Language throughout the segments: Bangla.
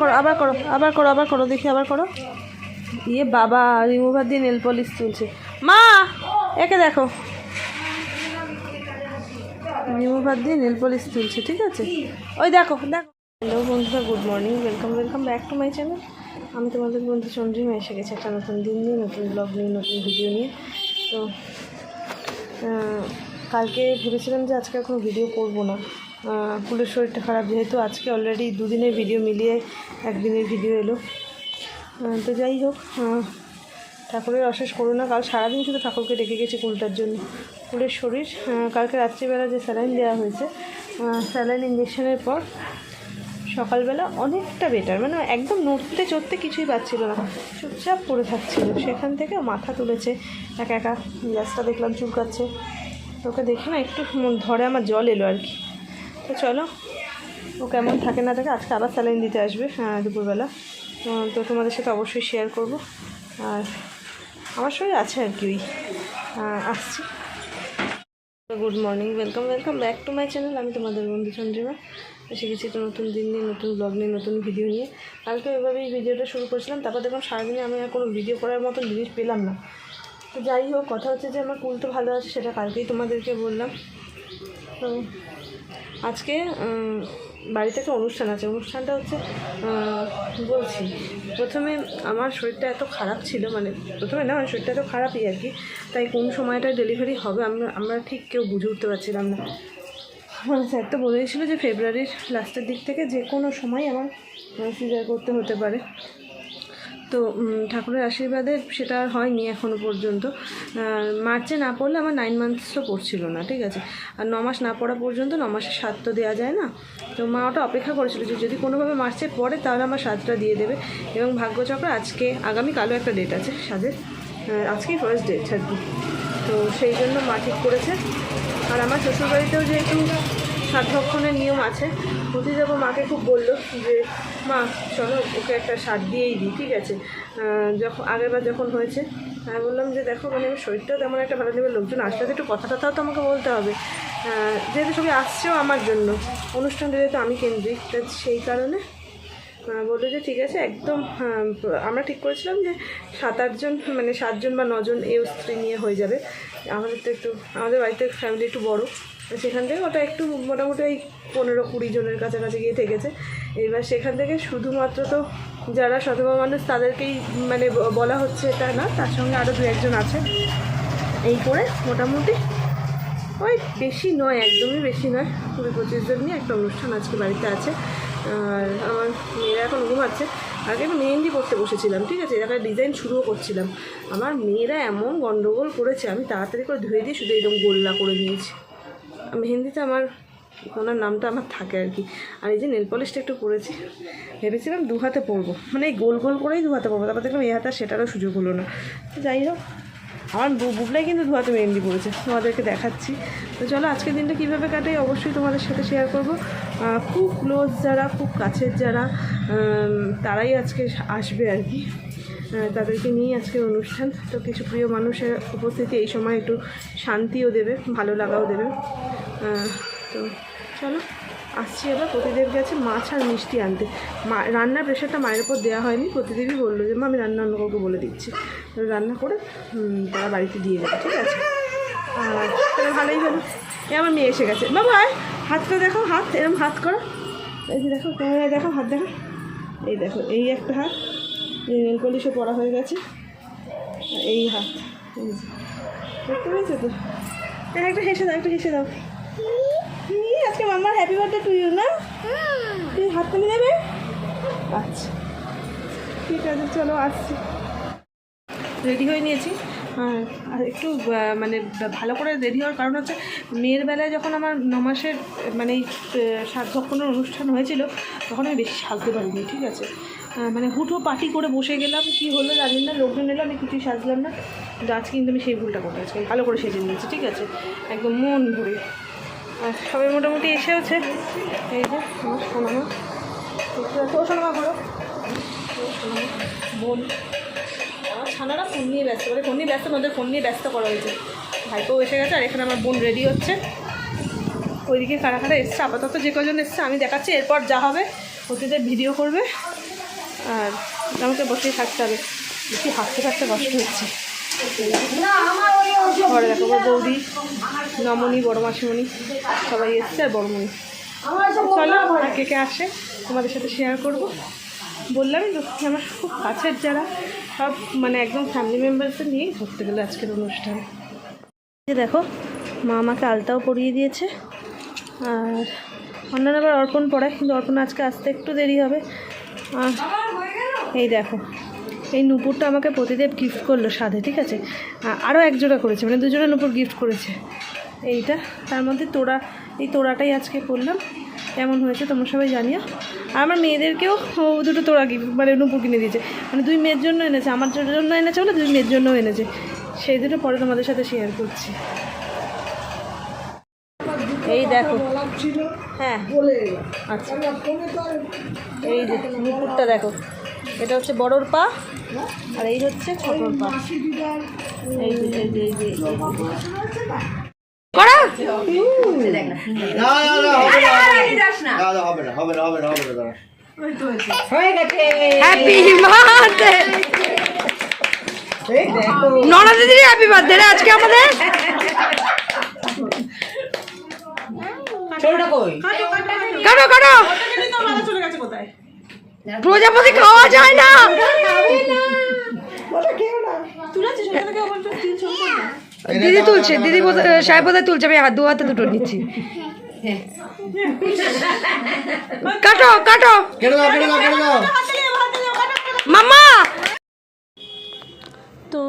করো, আবার করো আবার করো আবার করো, দেখি আবার করো। ইয়ে বাবা রিমুভার দিয়ে নেল পলিশ তুলছে। মা, একে দেখো। রিমুভার দিয়ে নেল পলিশ তুলছে, ঠিক আছে? ওই দেখো দেখো। হ্যালো বন্ধুরা good morning welcome welcome back to my channel আমি তোমাদের বন্ধু চন্দ্রিমা এসে গেছি একটা নতুন দিন নিয়ে, নতুন ব্লগ নিয়ে, নতুন ভিডিও নিয়ে। তো কালকে ভেবেছিলাম যে আজকে কোনো ভিডিও করব না। ফুলের শরীরটা খারাপ, যেহেতু আজকে অলরেডি দুদিনের ভিডিও মিলিয়ে একদিনের ভিডিও এলো। তো যাই হোক ঠাকুরের অশেষ করুণা, কাল সারাদিন শুধু ঠাকুরকে ডেকে গেছি কুলটার জন্য। ফুলের শরীর কালকে রাত্রিবেলা যে স্যালাইন দেওয়া হয়েছে স্যালাইন ইঞ্জেকশনের পর সকালবেলা অনেকটা বেটার মানে একদম নড়তে চড়তে কিছুই পাচ্ছিল না। চুপচাপ পড়ে থাকছিল, সেখান থেকে মাথা তুলেছে, একা একা গ্যাসটা দেখলাম চুলকাচ্ছে। তোকে দেখি না একটু ধরে আমার জল এলো আর কি। তো চলো, ও কেমন থাকে না থাকে আজকে আবার স্যালাইন দিতে আসবে হ্যাঁ দুপুরবেলা। তো তোমাদের সাথে অবশ্যই শেয়ার করব। আর আমার শরীর আছে আর কি ওই। আসছি। Good morning welcome welcome back to my channel আমি তোমাদের বন্ধু চন্দ্রিমা এসে গেছি একটা নতুন দিন নিয়ে, নতুন ব্লগ নিয়ে, নতুন ভিডিও নিয়ে। কালকে এভাবেই ভিডিওটা শুরু করেছিলাম, তারপর দেখলাম সারাদিনে আমি আর কোনো ভিডিও করার মতো জিনিস পেলাম না। তো যাই হোক, কথা হচ্ছে যে আমার কুল তো ভালো আছে, সেটা কালকেই তোমাদেরকে বললাম। তো আজকে বাড়িতে একটা অনুষ্ঠান আছে। অনুষ্ঠানটা হচ্ছে বলছি, প্রথমে আমার শরীরটা এত খারাপ ছিল মানে প্রথমে না আমার শরীরটা এত খারাপই আর কি। তাই কোন সময়টা ডেলিভারি হবে, আমরা আমরা ঠিক কেউ বুঝে উঠতে পারছিলাম না। মানে স্যার তো বলেছিল যে ফেব্রুয়ারির লাস্টের দিক থেকে যে কোনো সময় আমার সিজার করতে হতে পারে। তো ঠাকুরের আশীর্বাদে সেটা হয়নি এখনও পর্যন্ত। মার্চে না পড়লে আমার নাইন মান্থসও পড়ছিল না ঠিক আছে? আর ন মাস না পড়া পর্যন্ত ন মাসের স্বাদ তো দেওয়া যায় না? তো মা ওটা অপেক্ষা করেছিল যে যদি কোনোভাবে মার্চে পড়ে তাহলে আমার স্বাদটা দিয়ে দেবে। এবং ভাগ্যচক্র আজকে আগামীকালও একটা ডেট আছে স্বাদের। আহ, আজকেই ফার্স্ট ডেট আর তো সেই জন্য মা ঠিক করেছে। আর আমার শ্বশুরবাড়িতেও যেহেতু সাতভক্ষণের নিয়ম আছে। যাব মাকে খুব বলল যে মা চলো ওকে একটা সার দিয়েই দিই ঠিক আছে? যখন আগেরবার যখন হয়েছে আমি বললাম যে দেখো মানে আমার শরীরটাও তেমন একটা ভালো নেবে লোকজন আসলে তো একটু কথা টথাও তো আমাকে বলতে হবে। যেহেতু সবাই আসছেও আমার জন্য অনুষ্ঠানটা যেহেতু আমি কেন্দ্রিক সেই কারণে বলল যে ঠিক আছে একদম হ্যাঁ, আমরা ঠিক করেছিলাম যে সাত আটজন মানে সাতজন বা নজন এও স্ত্রী নিয়ে হয়ে যাবে। আমাদের তো একটু আমাদের বাড়িতে ফ্যামিলি একটু বড়। সেখান থেকে ওটা একটু মোটামুটি ওই পনেরো কুড়ি জনের কাছাকাছি গিয়ে থেকেছে। এবার সেখান থেকে শুধুমাত্র তো যারা সধবা মানুষ তাদেরকেই মানে বলা হচ্ছে এটা না, তার সঙ্গে আরও দু একজন আছে। এই করে মোটামুটি ওই বেশি নয়, একদমই বেশি নয়। কুড়ি পঁচিশ জন নিয়ে একটা অনুষ্ঠান আজকে বাড়িতে আছে। আর আমার মেয়েরা এখন ঘুমাচ্ছে। আগে আমি মেহেন্দি করতে বসেছিলাম, ঠিক আছে? একটা ডিজাইন শুরুও করছিলাম। আমার মেয়েরা এমন গন্ডগোল করেছে, আমি তাড়াতাড়ি করে ধুয়ে দিয়ে শুধু এরকম গোল্লা করে আর মেহেন্দিতে আমার ওনার নামটা আমার থাকে আর কি। আর এই যে নেল পলিশটা একটু করেছি ভেবেছিলাম দু হাতে পরবো। মানে এই গোল গোল করেই দু হাতে পরবো, তারপর দেখলাম এই হাতে সেটারও সুযোগ হলো না। যাই হোক, আমার বুবলাই কিন্তু দু হাতে মেহেন্দি পড়েছে তোমাদেরকে দেখাচ্ছি। তো চলো আজকের দিনটা কীভাবে কাটাই অবশ্যই তোমাদের সাথে শেয়ার করব। খুব ক্লোজ যারা, খুব কাছের যারা তারাই আজকে আসবে আর কি। তাদেরকে নিয়ে আজকের অনুষ্ঠান। তো কিছু প্রিয় মানুষের উপস্থিতি এই সময় একটু শান্তিও দেবে, ভালো লাগাও দেবে। তো চলো, আসছি এবার। প্রতিদেব গেছে মাছ আর মিষ্টি আনতে। মা, রান্নার প্রেশারটা মায়ের উপর দেওয়া হয়নি। প্রতিদেবই বলল যে, মা, আমি রান্না অন্য কাউকে বলে দিচ্ছি। রান্না করে তারা বাড়িতে দিয়ে দেবে, ঠিক আছে? আর তাহলে ভালোই হলো। এ, আমার মেয়ে এসে গেছে। বাবা হাতটা দেখো হাত এরকম হাত করো। এই যে দেখো দেখো, হাত দেখো এই দেখো, এই একটা হাত। নেল পলিশও পড়া হয়ে গেছে। এই হাত। দেখতে পেয়েছ তো? একটা হেসে দাও একটু হেসে দাও। আজকে মাম্মার হ্যাপি বার্থডে টু ইউ না? তুই হাত তুলে দেবে আচ্ছা। ঠিক আছে চলো আসছি। রেডি হয়ে নিয়েছি। আর আর একটু মানে ভালো করে রেডি হওয়ার কারণ হচ্ছে মেয়ের বেলায় যখন আমার নমাসের মানে এই সাত ভক্ষণের অনুষ্ঠান হয়েছিল তখন আমি বেশি সাজতে পারিনি ঠিক আছে? মানে হুটো পার্টি করে বসে গেলাম। কি হলো জানি না? লোকজন এলো, আমি কিছুই সাজলাম না। কিন্তু আজকে কিন্তু আমি সেই ভুলটা করতে আজকে ভালো করে সেজে নিয়েছি, ঠিক আছে? একদম মন ভরে। সবাই মোটামুটি এসেওছে এই যে, আমার সোনামা। ও সোনামা ঘোরো বোন। আমার ছানারা ফোন নিয়ে ব্যস্ত মানে ফোন নিয়ে ব্যস্ত আমাদের ফোন নিয়ে ব্যস্ত করা হয়েছে। ভাইপোও এসে গেছে, আর এখানে আমার বোন রেডি হচ্ছে। ওইদিকে কারা কারা এসছে? আপাতত যে কজন এসছে, আমি দেখাচ্ছি। এরপর যা হবে প্রতিটা ভিডিও করবে। আর আমাকে বসেই থাকতে হবে। বেশি হাঁটতে থাকতে কষ্ট হচ্ছে। ঘরে দেখো বৌদি নমনি বড় মাসিমণি, সবাই এসছে আর বড়মণি। চলো কে কে আসে তোমাদের সাথে শেয়ার করব। বললামই তো, আমার খুব কাছের যারা, সব মানে একদম ফ্যামিলি মেম্বারসদের নিয়েই ধরতে গেলো আজকের অনুষ্ঠান। দেখো, মা আমাকে আলতাও পরিয়ে দিয়েছে। আর অন্যান্য আবার অর্পণ পড়ায়, কিন্তু অর্পণ আজকে আসতে একটু দেরি হবে। এই দেখো, এই নুপুরটা আমাকে প্রতিদেব গিফট করল সাধে, ঠিক আছে? আরও একজোড়া করেছে মানে দুজোড়া নুপুর গিফট করেছে। এইটা, তার মধ্যে তোড়া, এই তোড়াটাই আজকে করলাম। কেমন হয়েছে তোমরা সবাই জানিও। আর আমার মেয়েদেরকেও দুটো তোড়া গিফট মানে নুপুর কিনে দিয়েছে। মানে দুই মেয়ের জন্য এনেছে, আমার জন্য এনেছে বলে দুই মেয়ের জন্যও এনেছে। সেই দুটো পরে তোমাদের সাথে শেয়ার করছি। এই দেখো। হ্যাঁ। আচ্ছা। এই যে নুপুরটা দেখো। এটা হচ্ছে বড়োর পা আর এই হচ্ছে ছোটোর পা। এই যে এই যে এই যে এই করা? না না না হবে না না না। হবে না হবে না হবে না হবে না দাঁড়া। হ্যাপি বার্থডে ননা দিদির কাটো কাটো প্রজাপতি খাওয়া যায় না? দিদি তুলছে দিদি বোধ- সাহেব বোধহয় তুলছে আমি হাত দু হাতে দুটো নিচ্ছি। কাটো কাটো। কেটে দাও কেটে দাও কেটে দাও মাম্মা তো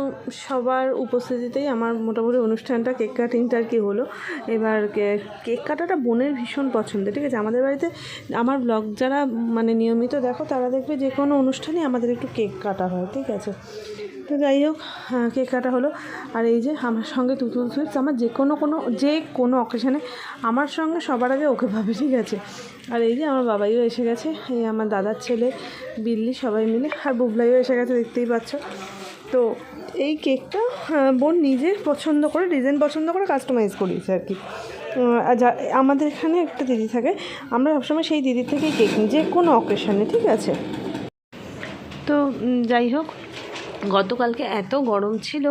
সবার উপস্থিতিতেই আমার মোটামুটি অনুষ্ঠানটা কেক কাটিংটা আর কি হলো। এবার কেক কাটাটা বোনের ভীষণ পছন্দ ঠিক আছে? আমাদের বাড়িতে আমার ব্লগ যারা মানে নিয়মিত দেখো তারা দেখবে যে কোনো অনুষ্ঠানে আমাদের একটু কেক কাটা হয় ঠিক আছে? তো যাই হোক হ্যাঁ, কেক কাটা হলো। আর এই যে আমার সঙ্গে তুতুল সুইটস আমার যে কোনো কোনো যে কোনো অকেশানে আমার সঙ্গে সবার আগে ওকে ভাবে ঠিক আছে? আর এই যে আমার বাবাইও এসে গেছে এই আমার দাদার ছেলে বিল্লি সবাই মিলে আর বুবলাইও এসে গেছে দেখতেই পাচ্ছ। তো এই কেকটা আহ, বোন নিজের পছন্দ করে ডিজাইন পছন্দ করে কাস্টমাইজ করিয়েছে আর কি। আমাদের এখানে একটা দিদি থাকে আমরা সবসময় সেই দিদির থেকেই কেক নিই যে কোনো অকেশানে ঠিক আছে? তো যাই হোক গতকালকে এত গরম ছিল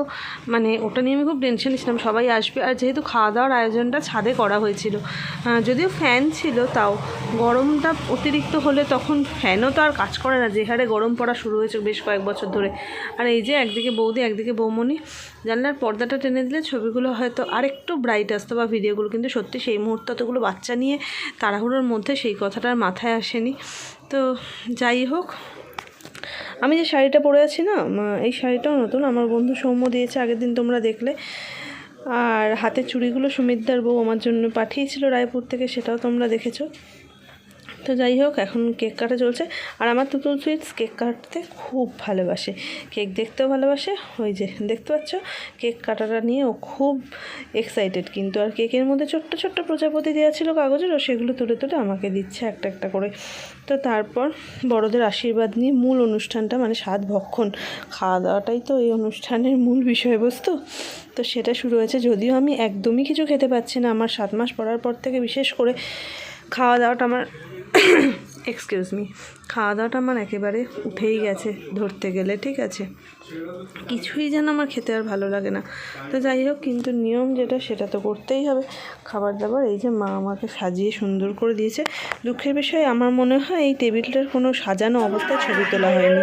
মানে ওটা নিয়ে আমি খুব টেনশন ছিলাম, সবাই আসবে। আর যেহেতু খাওয়া দাওয়ার আয়োজনটা ছাদে করা হয়েছিল যদিও ফ্যান ছিল তাও, গরমটা অতিরিক্ত হলে তখন ফ্যানও তো আর কাজ করে না, যে হারে গরম পড়া শুরু হয়েছে বেশ কয়েক বছর ধরে। আর এই যে একদিকে বৌদি, একদিকে বৌমনি জানলার পর্দাটা টেনে দিলে ছবিগুলো হয়তো আর একটু ব্রাইট আসতো বা ভিডিওগুলো, কিন্তু সত্যি সেই মুহূর্তে অতগুলো বাচ্চা নিয়ে তাড়াহুড়োর মধ্যে সেই কথাটা আর মাথায় আসেনি। তো যাই হোক আমি যে শাড়িটা পরে আছি না এই শাড়িটাও নতুন। আমার বন্ধু সৌম্য দিয়েছে, আগের দিন তোমরা দেখলে। আর হাতে চুড়িগুলো সুমিতদার বউ আমার জন্য পাঠিয়েছিল রায়পুর থেকে, সেটাও তোমরা দেখেছ। তো যাই হোক, এখন কেক কাটা চলছে। আর আমার তুতুল সুইটস কেক কাটতে খুব ভালোবাসে। কেক দেখতেও ভালোবাসে। ওই যে, দেখতে পাচ্ছ? কেক কাটাটা নিয়ে ও খুব এক্সাইটেড কিন্তু আর কেকের মধ্যে ছোট্ট ছোট্ট প্রজাপতি দেওয়া ছিল কাগজের, ও সেগুলো তুলে তুলে আমাকে দিচ্ছে একটা একটা করে। তো তারপর বড়দের আশীর্বাদ নিয়ে মূল অনুষ্ঠানটা মানে স্বাদ ভক্ষণ। খাওয়া দাওয়াটাই তো এই অনুষ্ঠানের মূল বিষয়বস্তু। তো সেটা শুরু হয়েছে যদিও আমি একদমই কিছু খেতে পাচ্ছি না। আমার সাত মাস পড়ার পর থেকে বিশেষ করে খাওয়া দাওয়াটা আমার এক্সকিউজ মি খাওয়া দাওয়াটা আমার একেবারে উঠেই গেছে ধরতে গেলে, ঠিক আছে? কিছুই যেন আমার খেতে আর ভালো লাগে না। তো যাই হোক, কিন্তু নিয়ম যেটা, সেটা তো করতেই হবে। খাবার দাবার এই যে মা আমাকে সাজিয়ে সুন্দর করে দিয়েছে। দুঃখের বিষয়ে, আমার মনে হয় এই টেবিলটার কোনো সাজানো অবস্থায় ছবি তোলা হয়নি।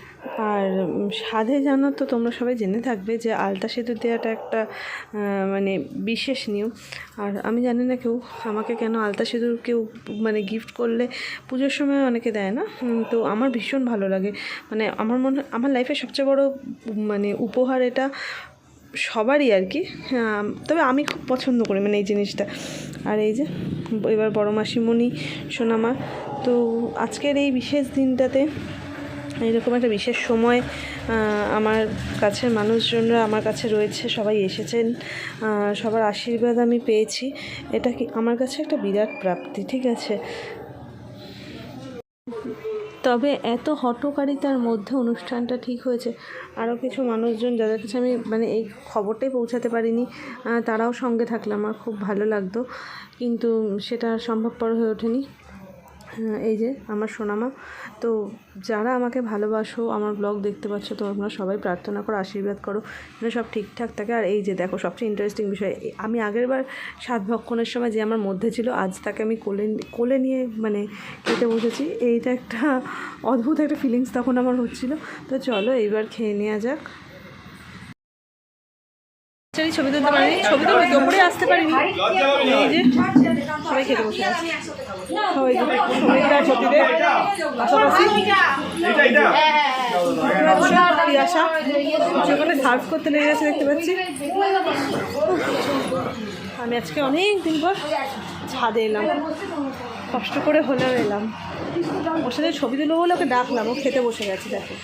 আর সাধে জানো তো তোমরা সবাই জেনে থাকবে যে আলতা সেতু দেওয়াটা একটা মানে বিশেষ নিয়ম। আর আমি জানি না কেউ আমাকে কেন আলতা সিঁদুর কেউ মানে গিফট করলে পুজোর সময় অনেকে দেয় না। তো আমার ভীষণ ভালো লাগে। মানে আমার মনে, আমার লাইফে সবচেয়ে বড় মানে উপহার এটা সবারই আর কি। তবে আমি খুব পছন্দ করি মানে এই জিনিসটা। আর এই যে, এবার বড় মাসিমণি, সোনামা, তো আজকের এই বিশেষ দিনটাতে এরকম একটা বিশেষ সময় আমার কাছের মানুষজনরা আমার কাছে রয়েছে, সবাই এসেছেন সবার আশীর্বাদ আমি পেয়েছি। এটা কি আমার কাছে একটা বিরাট প্রাপ্তি, ঠিক আছে? তবে এত হটকারিতার মধ্যে অনুষ্ঠানটা ঠিক হয়েছে। আরও কিছু মানুষজন যাদের কাছে আমি মানে এই খবরটাই পৌঁছাতে পারিনি তারাও সঙ্গে থাকলে আমার খুব ভালো লাগতো। কিন্তু সেটা সম্ভবপর হয়ে ওঠেনি। এই যে আমার সোনামা। তো যারা আমাকে ভালোবাসো, আমার ব্লগ দেখতে পাচ্ছ, তোমরা সবাই প্রার্থনা করো, আশীর্বাদ করো, যেন সব ঠিকঠাক থাকে। আর এই যে দেখো, সবচেয়ে ইন্টারেস্টিং বিষয়, আমি আগের বার সাত ভক্ষণের সময় যে আমার মধ্যে ছিল, আজ তাকে আমি কোলে কোলে নিয়ে মানে খেতে বসেছি। এইটা একটা অদ্ভুত একটা ফিলিংস তখন আমার হচ্ছিল। তো চলো, এইবার খেয়ে নেওয়া যাক। চারি ছবি তুলতে পারিনি, ছবি তো দুপুরে আসতে পারিনি। এই যে, সবাই খেতে বসে আছে করতে লেগে গেছে দেখতে পাচ্ছি। আমি আজকে অনেক দিন পর ছাদে এলাম। কষ্ট করে হলেও এলাম। ওর সাথে ছবি তুলবো বলে ওকে ডাকলাম। ও খেতে বসে গেছে, দেখো।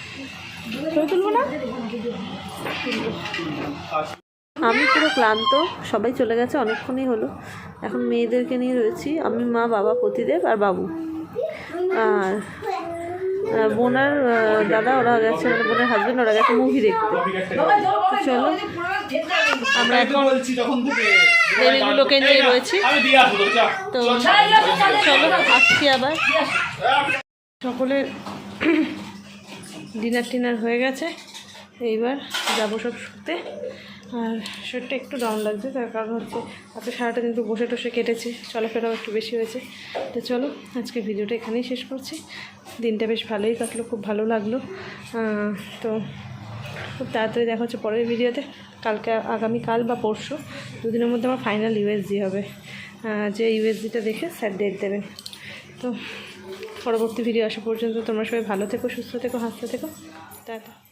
ছবি তুলবো না? আমি পুরো ক্লান্ত সবাই চলে গেছে অনেকক্ষণই হলো। এখন মেয়েদেরকে নিয়ে রয়েছি আমি মা বাবা পতিদেব আর বাবু। আর আহ, বোন আর আহ, দাদা ওরা গেছে মানে বোনের হাজবেন্ড ওরা গেছে মুভি দেখতে। চলো আমরা এখন নিয়ে রয়েছি। তো চলো আসছি আবার। সকলের ডিনার টিনার হয়ে গেছে এইবার যাব সব শুতে। আর শরীরটা একটু ডাউন লাগছে, তার কারণ হচ্ছে আজকে সারাটা কিন্তু বসে টসে কেটেছি, চলাফেরাও একটু বেশি হয়েছে। তো চলো আজকে ভিডিওটা এখানেই শেষ করছি। দিনটা বেশ ভালোই কাটলো, খুব ভালো লাগল। তো খুব তাড়াতাড়ি দেখা হচ্ছে পরের ভিডিওতে কালকে, আগামীকাল বা পরশু, দুদিনের মধ্যে আমার ফাইনাল ইউএসজি হবে। যে ইউএসজিটা দেখে স্যার ডেট দেবেন। তো পরবর্তী ভিডিও আসা পর্যন্ত তোমরা সবাই ভালো থেকো, সুস্থ থেকো, হাসতে থেকো। টাটা।